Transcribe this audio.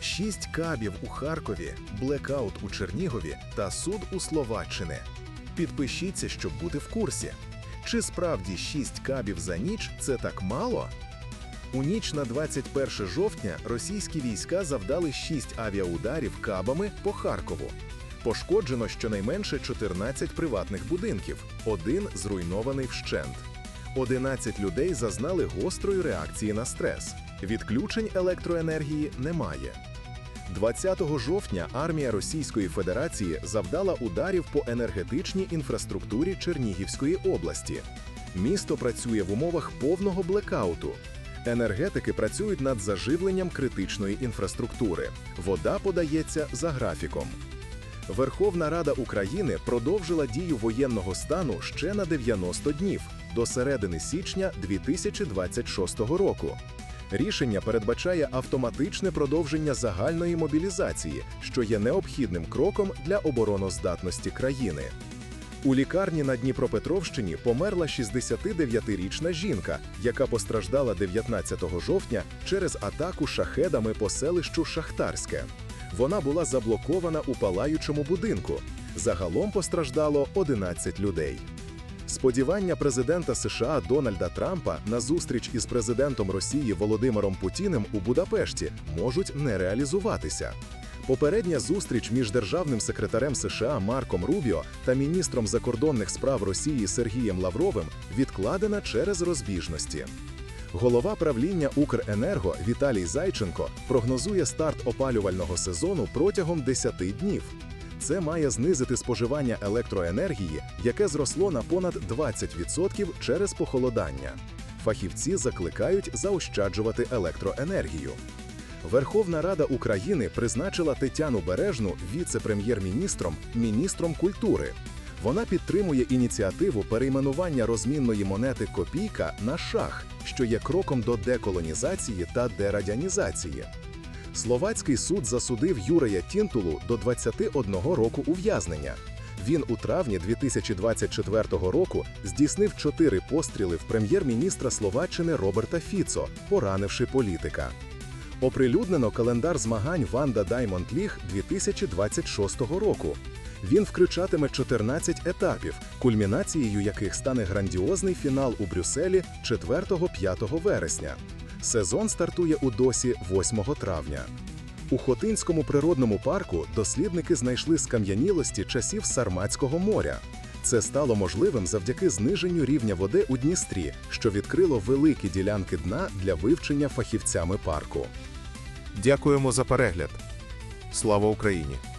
Шість кабів у Харкові, блекаут у Чернігові та суд у Словаччини. Підпишіться, щоб бути в курсі. Чи справді шість кабів за ніч це так мало? У ніч на 21 жовтня російські війська завдали 6 авіаударів кабами по Харкову. Пошкоджено щонайменше 14 приватних будинків, один зруйнований вщент. 11 людей зазнали гострої реакції на стрес. Відключень електроенергії немає. 20 жовтня армія Російської Федерації завдала ударів по енергетичній інфраструктурі Чернігівської області. Місто працює в умовах повного блекауту. Енергетики працюють над заживленням критичної інфраструктури. Вода подається за графіком. Верховна Рада України продовжила дію воєнного стану ще на 90 днів до середини січня 2026 року. Рішення передбачає автоматичне продовження загальної мобілізації, що є необхідним кроком для обороноздатності країни. У лікарні на Дніпропетровщині померла 69-річна жінка, яка постраждала 19 жовтня через атаку шахедами по селищу Шахтарське. Вона була заблокована у палаючому будинку. Загалом постраждало 11 людей. Сподівання президента США Дональда Трампа на зустріч із президентом Росії Володимиром Путіним у Будапешті можуть не реалізуватися. Попередня зустріч між державним секретарем США Марком Рубіо та міністром закордонних справ Росії Сергієм Лавровим відкладена через розбіжності. Голова правління Укренерго Віталій Зайченко прогнозує старт опалювального сезону протягом 10 днів. Це має знизити споживання електроенергії, яке зросло на понад 20% через похолодання. Фахівці закликають заощаджувати електроенергію. Верховна Рада України призначила Тетяну Бережну віце-прем'єр-міністром, міністром культури. Вона підтримує ініціативу перейменування розмінної монети копійка на шах, що є кроком до деколонізації та дерадянізації. Словацький суд засудив Юрія Тінтулу до 21 року ув'язнення. Він у травні 2024 року здійснив чотири постріли в прем'єр-міністра Словаччини Роберта Фіцо, поранивши політика. Оприлюднено календар змагань Ванда Даймонд Ліг 2026 року. Він включатиме 14 етапів, кульмінацією яких стане грандіозний фінал у Брюсселі 4-5 вересня. Сезон стартує у досі 8 травня. У Хотинському природному парку дослідники знайшли скам'янілості часів Сарматського моря. Це стало можливим завдяки зниженню рівня води у Дністрі, що відкрило великі ділянки дна для вивчення фахівцями парку. Дякуємо за перегляд. Слава Україні!